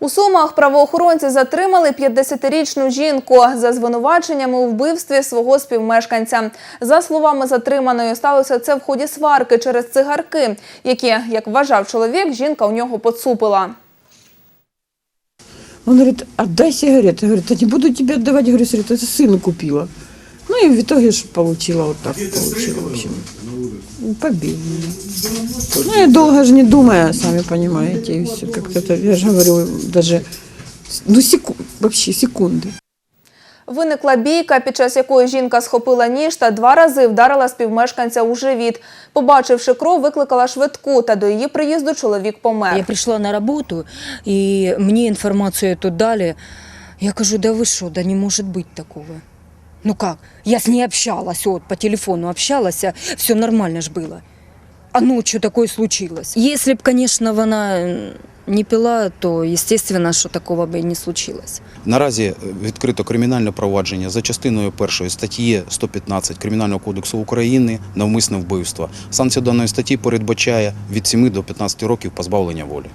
У Сумах правоохоронці затримали 50-річну жінку за звинуваченнями у вбивстві свого співмешканця. За словами затриманої, сталося це в ході сварки через цигарки, які, як вважав чоловік, жінка у нього поцупила. Он говорит, отдай сигареты. Говорит, я не буду тебе отдавать. Говорю, смотри, это сыну купила. Ну и в итоге ж получила вот так получила, в общем. Побил меня. Ну я долго же не думая, сами понимаете, и все. Как-то это, я же говорю, даже, ну секунд, вообще секунды. Виникла бійка, під час якої жінка схопила ніж та два рази вдарила співмешканця у живіт. Побачивши кров, викликала швидку, та до її приїзду чоловік помер. Я пришла на работу, и мне информацию эту дали. Я кажу, да вы что, да не может быть такого. Ну как, я с ней общалась, вот, по телефону общалась, все нормально ж было. А ночью такое случилось. Если б, конечно, она не пила, то, естественно, что такого бы и не случилось. Наразі відкрито кримінальне провадження за частиною першої статті 115 Кримінального кодексу України навмисне вбивство. Санкція даної статті передбачає від 7 до 15 років позбавлення волі.